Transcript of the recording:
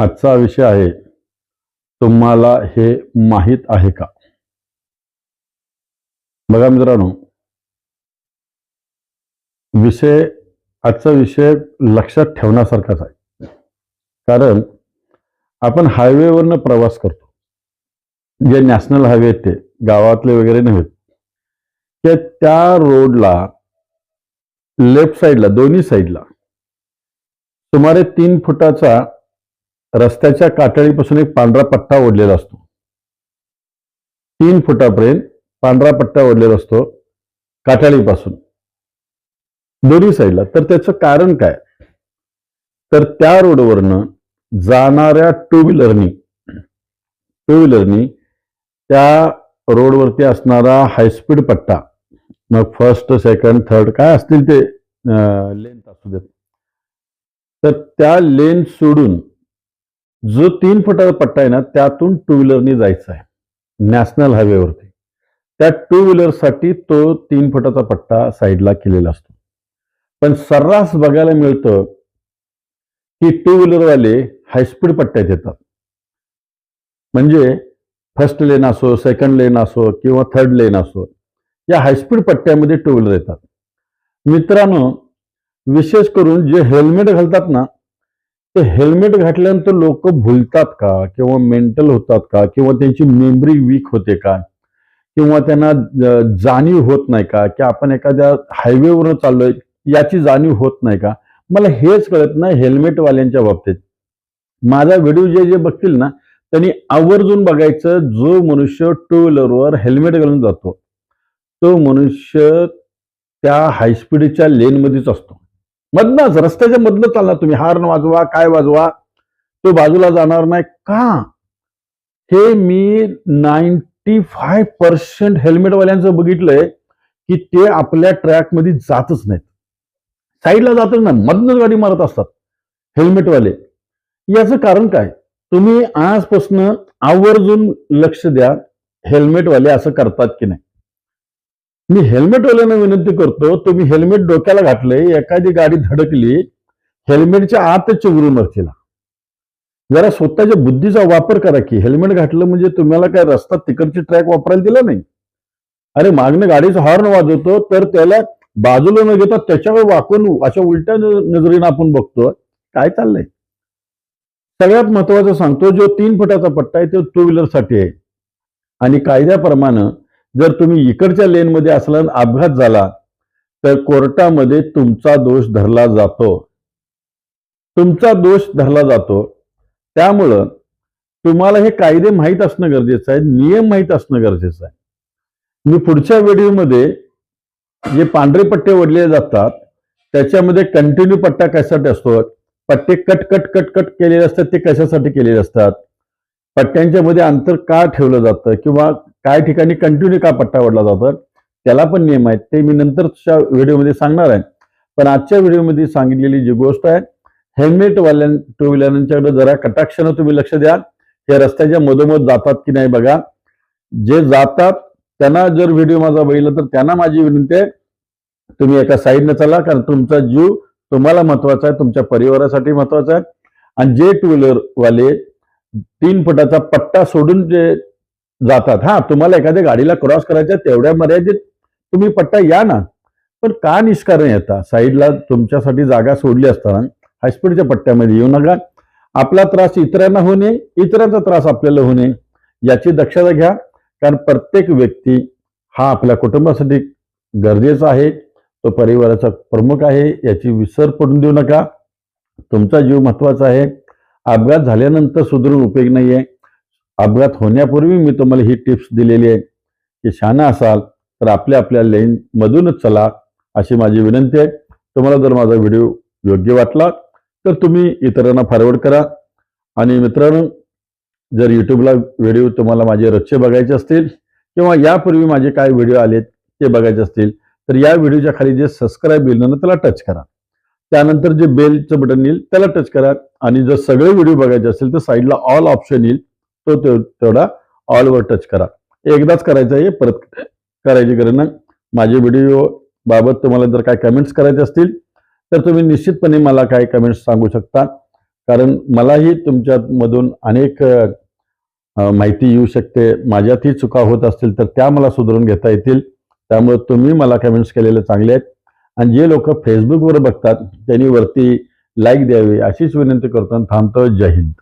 आजचा विषय आहे तुम्हाला हे माहीत आहे का? बघा मित्रांनो विषय आजचा विषय लक्षात ठेवण्यासारखाच आहे. कारण आपण हायवेवरनं प्रवास करतो. जे नॅशनल हायवे आहेत ते गावातले वगैरे नव्हे. ते त्या रोडला लेफ्ट साईडला दोन्ही साईडला सुमारे तीन फुटाचा रस्त्याच्या काटळीपासून एक पांढरा पट्टा ओढलेला असतो. तीन फुटापर्यंत पांढरा पट्टा ओढलेला असतो काटाळीपासून दोन्ही साईडला तर त्याचं कारण काय? तर त्या रोडवरनं जाणाऱ्या टू व्हीलरनी टू व्हीलरनी त्या रोडवरती असणारा हायस्पीड पट्टा मग फर्स्ट सेकंड थर्ड काय असतील ते लेंथ असू देत. तर त्या लेन सोडून जो तीन फुटाचा पट्टा आहे ना त्यातून टू व्हीलरनी जायचं आहे. नॅशनल हायवेवरती त्या टू व्हीलरसाठी तो तीन फुटाचा पट्टा साईडला केलेला असतो. पण सर्रास बघायला मिळतं की टू व्हीलरवाले हायस्पीड पट्ट्यात येतात. म्हणजे फर्स्ट लेन असो सेकंड लेन असो किंवा थर्ड लेन असो या हायस्पीड पट्ट्यामध्ये टू व्हीलर येतात. मित्रांनो विशेष करून जे हेल्मेट घालतात ना ते हेल्मेट घातल्यानंतर लोक भुलतात का? किंवा मेंटल होतात का? किंवा त्यांची मेमरी वीक होते का? किंवा त्यांना जाणीव होत नाही का? की आपण एखाद्या हायवेवरून चाललोय याची जाणीव होत नाही का? मला हेच कळत नाही हेल्मेटवाल्यांच्या बाबतीत. माझा व्हिडिओ जे जे बघतील ना त्यांनी आवर्जून बघायचं जो मनुष्य टू व्हीलरवर हेल्मेट घालून जातो तो मनुष्य त्या हायस्पीडच्या लेनमध्येच असतो. मधनच रस्त्याच्या मधनं चालणार तुम्ही. हार्न वाजवा काय वाजवा तो बाजूला जाणार नाही. का? हे मी नाईन्टी फाय पर्सेंट हेल्मेटवाल्यांचं बघितलंय की ते आपल्या ट्रॅकमध्ये जातच नाहीत. साईडला जातच नाही मधनच गाडी मारत असतात हेल्मेटवाले याचं कारण काय? तुम्ही आजपासून आवर्जून लक्ष द्या हेल्मेटवाले असं करतात की नाही. मी हेल्मेटवाल्यांना विनंती करतो तुम्ही हेल्मेट डोक्याला घातले एखादी गाडी धडकली हेल्मेटच्या आतच चिवरून मरतीला जरा स्वतःच्या बुद्धीचा वापर करा की हेल्मेट घातलं म्हणजे तुम्हाला काय रस्ता तिकडची ट्रॅक वापरायला दिला नाही? अरे मागणं गाडीचा हॉर्न वाजवतो तर त्याला बाजूला न घेता त्याच्यावर वाकून अशा उलट्या नजरेनं आपण बघतो काय चाललंय? सगळ्यात महत्वाचं सांगतो जो तीन फुटाचा पट्टा आहे तो टू व्हीलरसाठी आहे. आणि कायद्याप्रमाणे जर तुम्ही इकडच्या लेनमध्ये असला आणि अपघात झाला तर कोर्टामध्ये तुमचा दोष धरला जातो. तुमचा दोष धरला जातो. त्यामुळं तुम्हाला हे कायदे माहीत असणं गरजेचं आहे नियम माहीत असणं गरजेचं आहे. मी पुढच्या व्हिडिओमध्ये जे पांढरे पट्टे ओढले जातात त्याच्यामध्ये कंटिन्यू पट्टा कशासाठी असतो? पट्टे कट कट कट कट केलेले असतात ते कशासाठी केलेले असतात? पट्ट्यांच्या मध्ये अंतर का ठेवलं जातं? किंवा काय ठिकाणी कंटिन्यू का पट्टा ओढला जातो त्याला पण नियम आहेत. ते मी नंतरच्या व्हिडिओमध्ये सांगणार आहे. पण आजच्या व्हिडिओमध्ये सांगितलेली जी गोष्ट आहे हेल्मेटवाल्या टू व्हीलरांच्याकडे जरा कटाक्षानं तुम्ही लक्ष द्या. हे रस्त्याच्या मधोमध जातात की नाही बघा. जे जातात त्यांना जर व्हिडिओ माझा बघितला तर त्यांना माझी विनंती आहे तुम्ही एका साईडनं चला कारण तुमचा जीव तुम्हाला महत्त्वाचा आहे तुमच्या परिवारासाठी महत्त्वाचा आहे. आणि जे टू व्हीलर वाले तीन फुटाचा पट्टा सोडून जे जातात. हा तुम्हाला एखाद्या गाडीला क्रॉस करायच्या तेवढ्या मर्यादित तुम्ही पट्टा या ना. पण का निष्कारण येता साईडला तुमच्यासाठी जागा सोडली असताना हायस्पीडच्या पट्ट्यामध्ये येऊ नका. आपला त्रास इतरांना होऊ नये इतरांचा त्रास आपल्याला होऊ नये याची दक्षता घ्या. कारण प्रत्येक व्यक्ती हा आपल्या कुटुंबासाठी गरजेचा आहे. तो परिवाराचा प्रमुख आहे याची विसर पडून देऊ नका. तुमचा जीव महत्त्वाचा आहे. अपघात झाल्यानंतर सुधरून उपयोग नाही आहे अपघात होण्यापूर्वी मी तुम्हाला ही टिप्स दिलेली आहे की शहाणा असाल तर आपल्या आपल्या लेनमधूनच चला अशी माझी विनंती आहे. तुम्हाला जर माझा व्हिडिओ योग्य वाटला तर तुम्ही इतरांना फॉरवर्ड करा. आणि मित्रांनो जर यूट्यूबला व्हिडिओ तुम्हाला माझे रोजचे बघायचे असतील किंवा यापूर्वी माझे काय व्हिडिओ आलेत ते बघायचे असतील तर या व्हिडिओच्या खाली जे सबस्क्राईब येईल ना त्याला टच करा. त्यानंतर जे बेलचं बटन येईल त्याला टच करा. आणि जर सगळे व्हिडिओ बघायचे असेल तर साईडला ऑल ऑप्शन येईल. तो तेव- तेवढा ऑलवर टच करा. एकदाच करायचं आहे परत करायची गरज नाही. माझे व्हिडिओ बाबत तुम्हाला जर काय कमेंट्स करायचे असतील तर तुम्ही निश्चितपणे मला काय कमेंट्स सांगू शकता. कारण मलाही तुमच्यामधून अनेक माहिती येऊ शकते. माझ्यातही चुका होत असतील तर त्या मला सुधारून घेता येतील. त्यामुळे तुम्ही मला कमेंट्स केलेले चांगले आहेत. आणि जे लोक फेसबुकवर बघतात त्यांनी वरती लाईक द्यावी अशीच विनंती करतो थांबतो. जय हिंद.